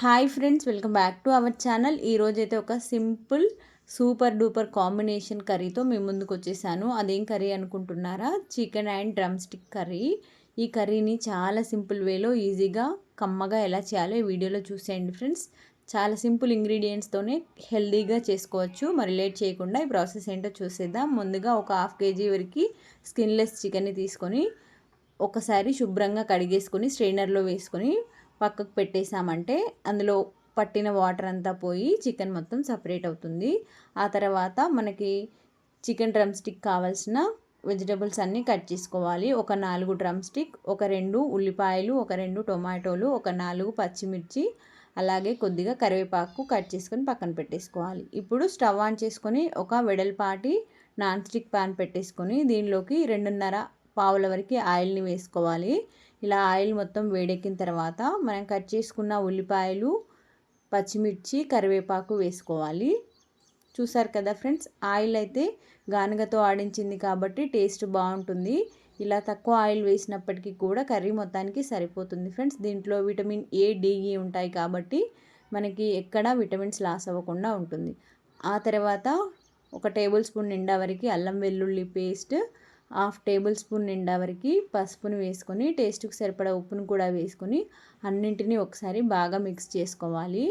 Hi friends welcome back to our channel. ఈరోజైతే ఒక simple super duper combination కర్రీతో మేము ముందుకు వచ్చేసాను. అదేం కర్రీ అనుకుంటున్నారా? Chicken and drumstick curry. ఈ కర్రీని చాలా సింపుల్ వేలో ఈజీగా కమ్మగా ఎలా చేయాలో ఈ వీడియోలో చూసేయండి ఫ్రెండ్స్. చాలా సింపుల్ ఇంగ్రీడియంట్స్తోనే హెల్దీగా చేసుకోవచ్చు. మరి లేట్ చేయకుండా ఈ ప్రాసెస్ ఏంటో చూసేద్దాం. ముందుగా ఒక హాఫ్ కేజీ వరకు స్కిన్లెస్ చికెన్ని తీసుకొని ఒకసారి శుభ్రంగా కడిగేసుకొని స్ట్రైనర్లో వేసుకొని పక్కకు పెట్టేసామంటే అందులో పట్టిన వాటర్ అంతా పోయి చికెన్ మొత్తం సపరేట్ అవుతుంది. ఆ తర్వాత మనకి చికెన్ డ్రమ్ స్టిక్ కావాల్సిన వెజిటబుల్స్ అన్నీ కట్ చేసుకోవాలి. ఒక నాలుగు డ్రమ్ స్టిక్ ఒక రెండు ఉల్లిపాయలు ఒక రెండు టొమాటోలు ఒక నాలుగు పచ్చిమిర్చి అలాగే కొద్దిగా కరివేపాకు కట్ చేసుకొని పక్కన పెట్టేసుకోవాలి. ఇప్పుడు స్టవ్ ఆన్ చేసుకొని ఒక వెడల్పాటి నాన్ స్టిక్ ప్యాన్ పెట్టేసుకొని దీనిలోకి రెండున్నర పావుల వరకు ఆయిల్ని వేసుకోవాలి. ఇలా ఆయిల్ మొత్తం వేడెక్కిన తర్వాత మనం కట్ చేసుకున్న ఉల్లిపాయలు పచ్చిమిర్చి కరివేపాకు వేసుకోవాలి. చూసారు కదా ఫ్రెండ్స్ ఆయిల్ అయితే గానుగతో ఆడించింది కాబట్టి టేస్ట్ బాగుంటుంది. ఇలా తక్కువ ఆయిల్ వేసినప్పటికీ కూడా కర్రీ మొత్తానికి సరిపోతుంది ఫ్రెండ్స్. దీంట్లో విటమిన్ ఏ డిఈ ఉంటాయి కాబట్టి మనకి ఎక్కడా విటమిన్స్ లాస్ అవ్వకుండా ఉంటుంది. ఆ తర్వాత ఒక టేబుల్ స్పూన్ నిండా వరకు అల్లం వెల్లుల్లి పేస్ట్ హాఫ్ టేబుల్ స్పూన్ నిండా వరకు పసుపుని వేసుకొని టేస్ట్కి సరిపడా ఉప్పును కూడా వేసుకొని అన్నింటినీ ఒకసారి బాగా మిక్స్ చేసుకోవాలి.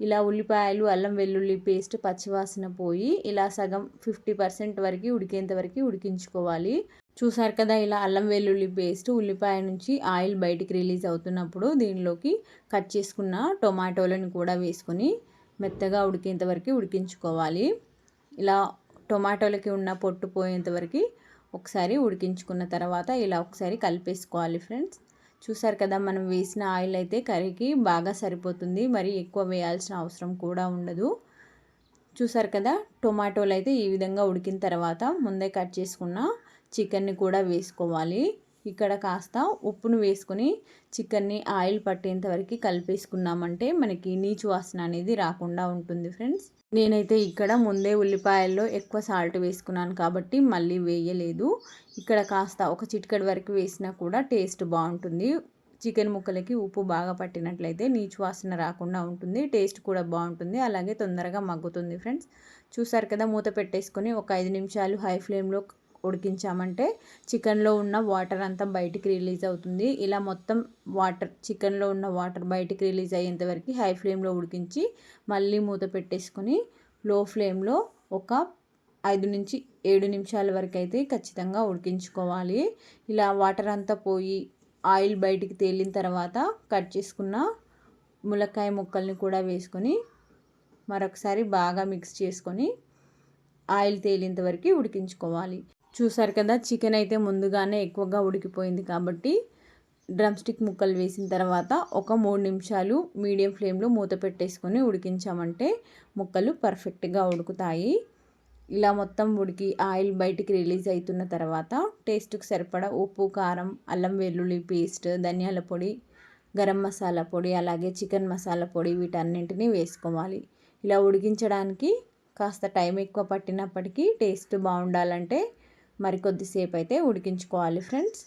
ఇలా ఉల్లిపాయలు అల్లం వెల్లుల్లి పేస్ట్ పచ్చివాసన పోయి ఇలా సగం ఫిఫ్టీ పర్సెంట్ వరకు ఉడికేంత వరకు ఉడికించుకోవాలి. చూసారు కదా ఇలా అల్లం వెల్లుల్లి పేస్ట్ ఉల్లిపాయ నుంచి ఆయిల్ బయటికి రిలీజ్ అవుతున్నప్పుడు దీనిలోకి కట్ చేసుకున్న టొమాటోలను కూడా వేసుకొని మెత్తగా ఉడికేంత వరకు ఉడికించుకోవాలి. ఇలా టొమాటోలకి ఉన్న పొట్టు పోయేంత వరకు ఒకసారి ఉడికించుకున్న తర్వాత ఇలా ఒకసారి కలిపేసుకోవాలి ఫ్రెండ్స్. చూసారు కదా మనం వేసిన ఆయిల్ అయితే కర్రీకి బాగా సరిపోతుంది. మరి ఎక్కువ వేయాల్సిన అవసరం కూడా ఉండదు. చూసారు కదా టొమాటోలు అయితే ఈ విధంగా ఉడికిన తర్వాత ముందే కట్ చేసుకున్న చికెన్ని కూడా వేసుకోవాలి. ఇక్కడ కాస్త ఉప్పును వేసుకొని చికెన్ని ఆయిల్ పట్టేంత వరకు కలిపేసుకున్నామంటే మనకి నీచు వాసన అనేది రాకుండా ఉంటుంది ఫ్రెండ్స్. నేనైతే ఇక్కడ ముందే ఉల్లిపాయల్లో ఎక్కువ సాల్ట్ వేసుకున్నాను కాబట్టి మళ్ళీ వేయలేదు. ఇక్కడ కాస్త ఒక చిటికడి వరకు వేసినా కూడా టేస్ట్ బాగుంటుంది. చికెన్ ముక్కలకి ఉప్పు బాగా పట్టినట్లయితే నీచు వాసన రాకుండా ఉంటుంది టేస్ట్ కూడా బాగుంటుంది అలాగే తొందరగా మగ్గుతుంది ఫ్రెండ్స్. చూసారు కదా మూత పెట్టేసుకొని ఒక ఐదు నిమిషాలు హై ఫ్లేమ్లో ఉడికించామంటే చికెన్లో ఉన్న వాటర్ అంతా బయటికి రిలీజ్ అవుతుంది. ఇలా మొత్తం వాటర్ చికెన్లో ఉన్న వాటర్ బయటికి రిలీజ్ అయ్యేంత వరకు హై ఫ్లేమ్లో ఉడికించి మళ్ళీ మూత పెట్టేసుకొని లో ఫ్లేమ్లో ఒక ఐదు నుంచి ఏడు నిమిషాల వరకు అయితే ఖచ్చితంగా ఉడికించుకోవాలి. ఇలా వాటర్ అంతా పోయి ఆయిల్ బయటికి తేలిన తర్వాత కట్ చేసుకున్న ములక్కాయ ముక్కల్ని కూడా వేసుకొని మరొకసారి బాగా మిక్స్ చేసుకొని ఆయిల్ తేలేంత వరకు ఉడికించుకోవాలి. చూసారు కదా చికెన్ అయితే ముందుగానే ఎక్కువగా ఉడికిపోయింది కాబట్టి డ్రమ్ స్టిక్ ముక్కలు వేసిన తర్వాత ఒక మూడు నిమిషాలు మీడియం ఫ్లేమ్లో మూత పెట్టేసుకొని ఉడికించామంటే ముక్కలు పర్ఫెక్ట్గా ఉడుకుతాయి. ఇలా మొత్తం ఉడికి ఆయిల్ బయటికి రిలీజ్ అవుతున్న తర్వాత టేస్ట్కి సరిపడా ఉప్పు కారం అల్లం వెల్లుల్లి పేస్ట్ ధనియాల పొడి గరం మసాలా పొడి అలాగే చికెన్ మసాలా పొడి వీటన్నింటినీ వేసుకోవాలి. ఇలా ఉడికించడానికి కాస్త టైం ఎక్కువ పట్టినప్పటికీ టేస్ట్ బాగుండాలంటే మరి కొద్దిసేపు అయితే ఉడికించుకోవాలి ఫ్రెండ్స్.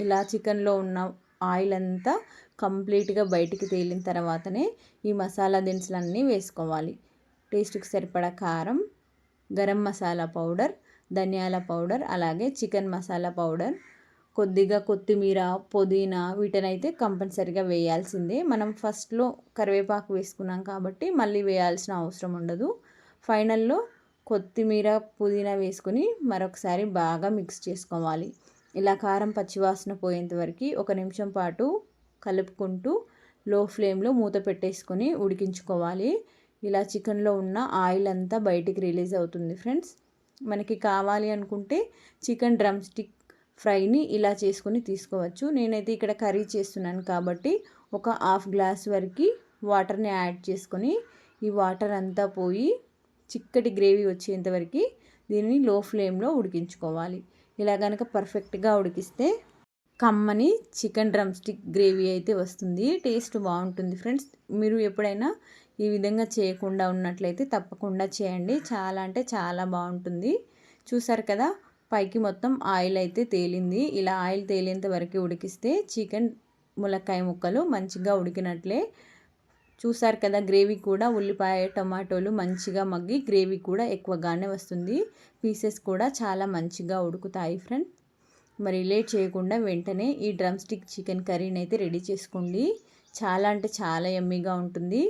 ఇలా చికెన్లో ఉన్న ఆయిల్ అంతా కంప్లీట్గా బయటికి తేలిన తర్వాతనే ఈ మసాలా దినుసులన్నీ వేసుకోవాలి. టేస్ట్కి సరిపడా కారం గరం మసాలా పౌడర్ ధనియాల పౌడర్ అలాగే చికెన్ మసాలా పౌడర్ కొద్దిగా కొత్తిమీర పుదీనా వీటనైతే కంపల్సరిగా వేయాల్సిందే. మనం ఫస్ట్లో కరివేపాకు వేసుకున్నాం కాబట్టి మళ్ళీ వేయాల్సిన అవసరం ఉండదు. ఫైనల్లో కొత్తిమీర పుదీనా వేసుకొని మరొకసారి బాగా మిక్స్ చేసుకోవాలి. ఇలా కారం పచ్చివాసన పోయేంత వరకు ఒక నిమిషం పాటు కలుపుకుంటూ లో ఫ్లేమ్లో మూత పెట్టేసుకొని ఉడికించుకోవాలి. ఇలా చికెన్లో ఉన్న ఆయిల్ అంతా బయటికి రిలీజ్ అవుతుంది ఫ్రెండ్స్ మనకి కావాలి అనుకుంటే చికెన్ డ్రమ్ స్టిక్ ఫ్రైని ఇలా చేసుకొని తీసుకోవచ్చు. నేనైతే ఇక్కడ కర్రీ చేస్తున్నాను కాబట్టి ఒక హాఫ్ గ్లాస్ వరకు వాటర్ని యాడ్ చేసుకొని ఈ వాటర్ అంతా పోయి చిక్కటి గ్రేవీ వచ్చేంతవరకు దీనిని లో ఫ్లేమ్లో ఉడికించుకోవాలి. ఇలా కనుక పర్ఫెక్ట్గా ఉడికిస్తే కమ్మని చికెన్ డ్రమ్ స్టిక్ గ్రేవీ అయితే వస్తుంది. టేస్ట్ బాగుంటుంది ఫ్రెండ్స్. మీరు ఎప్పుడైనా ఈ విధంగా చేయకుండా ఉన్నట్లయితే తప్పకుండా చేయండి. చాలా అంటే చాలా బాగుంటుంది. చూసారు కదా పైకి మొత్తం ఆయిల్ అయితే తేలింది. ఇలా ఆయిల్ తేలేంత వరకు ఉడికిస్తే చికెన్ ములక్కాయ ముక్కలు మంచిగా ఉడికినట్లే చూసారు కదా గ్రేవీ కూడా ఉల్లిపాయ టమాటోలు మంచిగా మగ్గి గ్రేవీ కూడా ఎక్కువగానే వస్తుంది. పీసెస్ కూడా చాలా మంచిగా ఉడుకుతాయి ఫ్రెండ్. మరి లేట్ చేయకుండా వెంటనే ఈ డ్రమ్ స్టిక్ చికెన్ కర్రీని అయితే రెడీ చేసుకోండి. చాలా అంటే చాలా ఎమ్మీగా ఉంటుంది.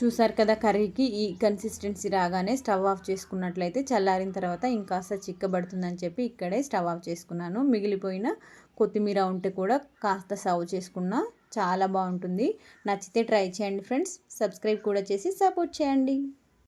చూసారు కదా కర్రీకి ఈ కన్సిస్టెన్సీ రాగానే స్టవ్ ఆఫ్ చేసుకున్నట్లయితే చల్లారిన తర్వాత ఇంకాస్త చిక్కబడుతుందని చెప్పి ఇక్కడే స్టవ్ ఆఫ్ చేసుకున్నాను. మిగిలిపోయిన కొత్తిమీర ఉంటే కూడా కాస్త సర్వ్ చేసుకున్నా చాలా బాగుంటుంది. నచ్చితే ట్రై చేయండి ఫ్రెండ్స్. సబ్స్క్రైబ్ కూడా చేసి సపోర్ట్ చేయండి.